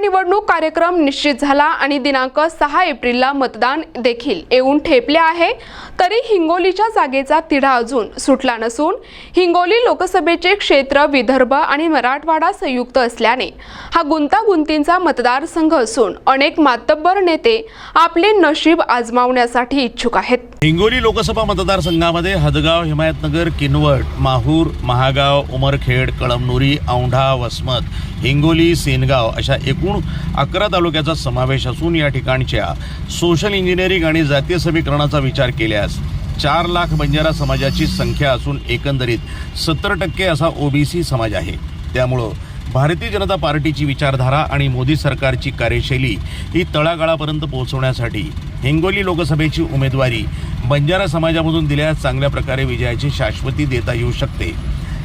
निवडणूक कार्यक्रम निश्चित झाला आणि दिनांक सहा एप्रिलला मतदान देखील येऊन ठेपले आहे. तरी हिंगोलीच्या जागेचा तिढा अजून सुटला नसून हिंगोली लोकसभेचे क्षेत्र विदर्भ आणि मराठवाडा संयुक्त असल्याने हा गुंतागुंतींचा मतदारसंघ असून अनेक मातब्बर नेते आपले नशीब आजमावण्यासाठी इच्छुक आहेत. हिंगोली लोकसभा मतदारसंघामध्ये हदगाव हिमायतनगर किनवट माहूर महागाव उमरखेड कळमनुरी औंढा वसमत हिंगोली सेनगाव अशा एकूण अकरा तालुक्याचा समावेश असून या ठिकाणच्या सोशल इंजिनिअरिंग आणि जातीय समीकरणाचा विचार केल्यास चार लाख बंजारा समाजाची संख्या असून एकंदरीत सत्तर टक्के असा ओबीसी समाज आहे. त्यामुळं भारतीय जनता पार्टीची विचारधारा आणि मोदी सरकारची कार्यशैली ही तळागाळापर्यंत पोहोचवण्यासाठी हिंगोली लोकसभेची उमेदवारी बंजारा समाजामधून दिल्यास चांगल्या प्रकारे विजयाची शाश्वती देता येऊ शकते.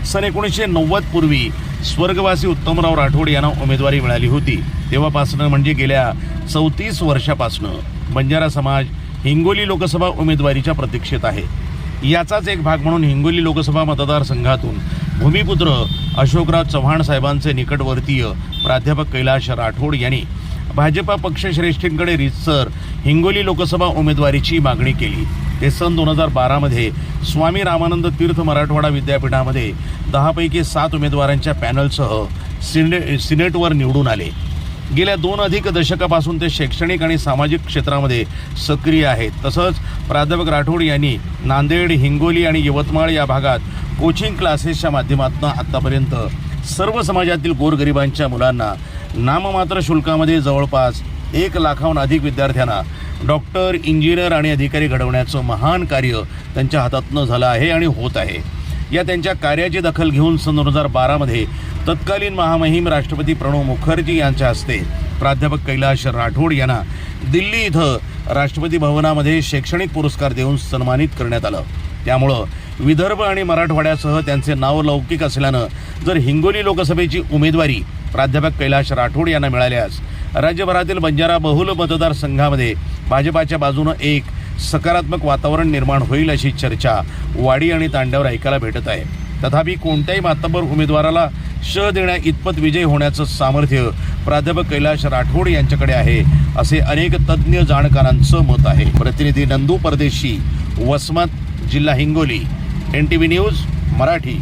सन एकोणीसशे नव्वद पूर्वी स्वर्गवासी उत्तमराव राठोड यांना उमेदवारी मिळाली होती. तेव्हापासनं म्हणजे गेल्या चौतीस वर्षापासनं बंजारा समाज हिंगोली लोकसभा उमेदवारीच्या प्रतीक्षेत आहे. याचाच एक भाग म्हणून हिंगोली लोकसभा मतदारसंघातून भूमिपुत्र अशोकराव चव्हाण साहेबांचे निकटवर्तीय प्राध्यापक कैलाश राठोड यांनी भाजपा पक्षश्रेष्ठींकडे रितसर हिंगोली लोकसभा उमेदवारीची मागणी केली. ते सन दोन हजार बारामध्ये स्वामी रामानंद तीर्थ मराठवाडा विद्यापीठामध्ये दहापैकी सात उमेदवारांच्या पॅनलसह सिने सिनेटवर निवडून आले. गेल्या दोन अधिक दशकापासून ते शैक्षणिक आणि सामाजिक क्षेत्रामध्ये सक्रिय आहेत. तसंच प्राध्यापक राठोड यांनी नांदेड हिंगोली आणि यवतमाळ या भागात कोचिंग क्लासेसच्या माध्यमातून आत्तापर्यंत सर्व समाजातील गोरगरिबांच्या मुलांना नाममात्र शुल्कामध्ये जवळपास एक लाखाहून अधिक विद्यार्थ्यांना डॉक्टर इंजिनियर आणि अधिकारी घडवण्याचं महान कार्य त्यांच्या हातातनं झालं आहे आणि होत आहे. या त्यांच्या कार्याची दखल घेऊन सन दोन हजार बारामध्ये तत्कालीन महामहिम राष्ट्रपती प्रणव मुखर्जी यांच्या हस्ते प्राध्यापक कैलाश राठोड यांना दिल्ली इथं राष्ट्रपती भवनामध्ये शैक्षणिक पुरस्कार देऊन सन्मानित करण्यात आलं. त्यामुळं विदर्भ आणि मराठवाड्यासह त्यांचे नाव लौकिक असल्यानं जर हिंगोली लोकसभेची उमेदवारी प्राध्यापक कैलाश राठोड यांना मिळाल्यास राज्यभरातील बंजारा बहुल मतदारसंघामध्ये भाजपाच्या बाजूनं एक सकारात्मक वातावरण निर्माण होईल अशी चर्चा वाडी आणि तांड्यावर ऐकायला भेटत आहे. तथापि कोणत्याही मातंबर उमेदवाराला श देण्या इतपत विजय होण्याचं सामर्थ्य प्राध्यापक कैलाश राठोड यांच्याकडे आहे असे अनेक तज्ज्ञ जाणकारांचं मत आहे. प्रतिनिधी नंदू परदेशी वसमत जिल्हा Hingoli N T V news Marathi.